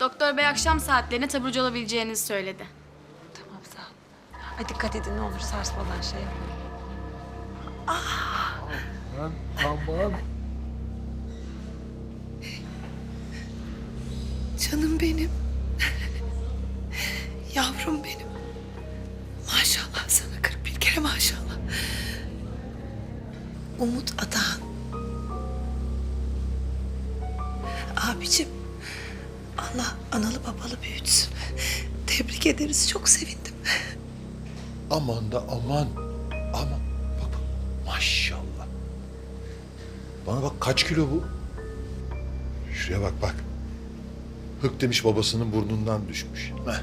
Doktor bey akşam saatlerine taburcu olabileceğinizi söyledi. Tamam sağ ol. Ay dikkat edin ne olur sarsmadan şey yapmayın. Aman, aman. Canım benim. Yavrum benim. Maşallah sana 41 kere maşallah. Umut Atahan. Abicim Allah analı babalı büyütsün. Tebrik ederiz çok sevindim. Aman da aman. Aman. Bak bak. Maşallah. Bana bak kaç kilo bu? Şuraya bak bak. Hık demiş babasının burnundan düşmüş. Heh.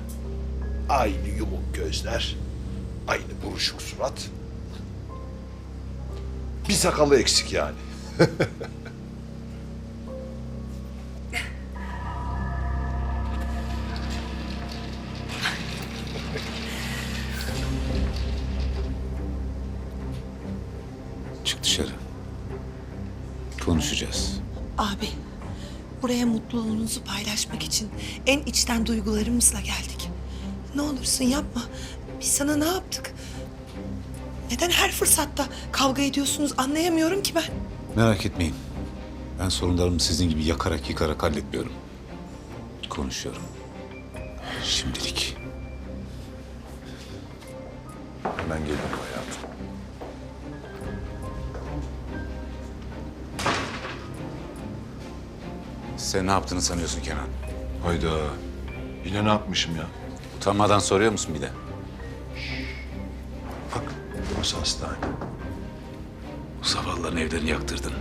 Aynı yumuk gözler. Aynı buruşuk surat. Bir sakalı eksik yani. Çık dışarı. Konuşacağız. Abi buraya mutluluğunuzu paylaşmak için en içten duygularımızla geldik. Ne olursun yapma. Biz sana ne yaptık? Neden her fırsatta kavga ediyorsunuz anlayamıyorum ki ben. Merak etmeyin. Ben sorunlarımı sizin gibi yakarak yıkarak halletmiyorum. Konuşuyorum. Şimdilik. Hemen gelirim hayatım. Sen ne yaptığını sanıyorsun Kenan? Hayda. Yine ne yapmışım ya? Utanmadan soruyor musun bir de? Bak burası hastane. Bu zavallıların evlerini yaktırdın.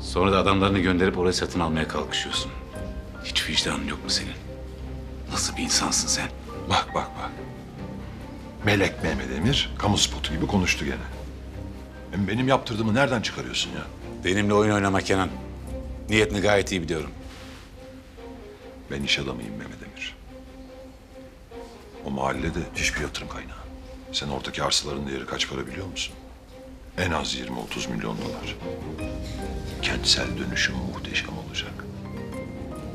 Sonra da adamlarını gönderip orayı satın almaya kalkışıyorsun. Hiç vicdanın yok mu senin? Nasıl bir insansın sen? Bak bak bak. Melek Mehmet Emir kamu spotu gibi konuştu gene. Hem benim yaptırdığımı nereden çıkarıyorsun ya? Benimle oyun oynama Kenan. Niyetini gayet iyi biliyorum. Ben iş adamıyım Mehmet Emir. O mahallede hiçbir yatırım kaynağı. Sen oradaki arsaların değeri kaç para biliyor musun? En az 20-30 milyon dolar. Kentsel dönüşüm muhteşem olacak.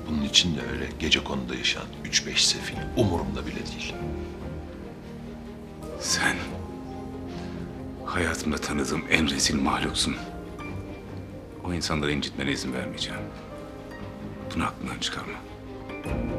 Bunun için de öyle gece konuda yaşayan 3-5 sefil umurumda bile değil. Sen hayatımda tanıdığım en rezil mahluksun. O insanları incitmene izin vermeyeceğim. Bunu aklından çıkarma. thank you